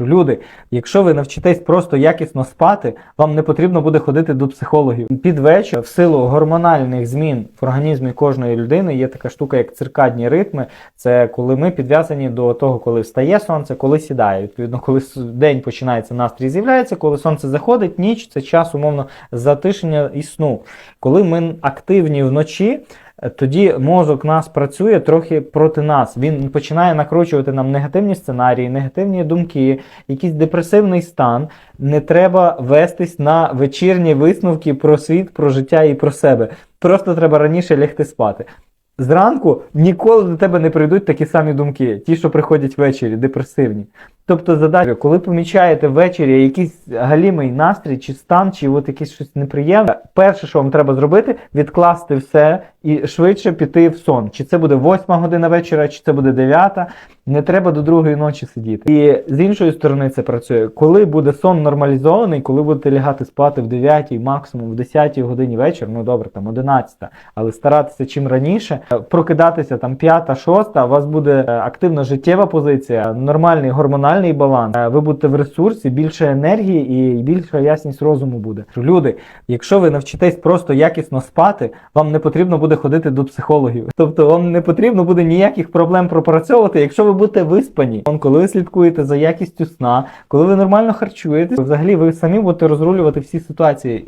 Люди, якщо ви навчитесь просто якісно спати, вам не потрібно буде ходити до психологів. Під вечір, в силу гормональних змін в організмі кожної людини, є така штука, як циркадні ритми. Це коли ми підв'язані до того, коли встає сонце, коли сідає. Відповідно, коли день починається, настрій з'являється, коли сонце заходить, ніч це час умовно затишення і сну. Коли ми активні вночі. Тоді мозок нас працює трохи проти нас. Він починає накручувати нам негативні сценарії, негативні думки, якийсь депресивний стан. Не треба вестись на вечірні висновки про світ, про життя і про себе. Просто треба раніше лягти спати. Зранку ніколи до тебе не прийдуть такі самі думки, ті, що приходять ввечері, депресивні. Тобто, задача, коли помічаєте ввечері якийсь галімий настрій, чи стан, чи от якесь щось неприємне, перше, що вам треба зробити, відкласти все і швидше піти в сон. Чи це буде 8 година вечора, чи це буде 9, не треба до другої ночі сидіти. І з іншої сторони це працює. Коли буде сон нормалізований, коли будете лягати спати в 9, максимум в 10 годині вечора, ну добре, там 11, але старатися чим раніше, е, прокидатися там 5, 6, у вас буде е, активна життєва позиція, нормальний гормональний баланс. е, Ви будете в ресурсі, більше енергії і більша ясність розуму буде. Люди, якщо ви навчитесь просто якісно спати, вам не потрібно буде ходити до психологів. Тобто вам не потрібно буде ніяких проблем пропрацьовувати, якщо ви будете виспані. Коли ви слідкуєте за якістю сна, коли ви нормально харчуєтесь, взагалі ви самі будете розрулювати всі ситуації.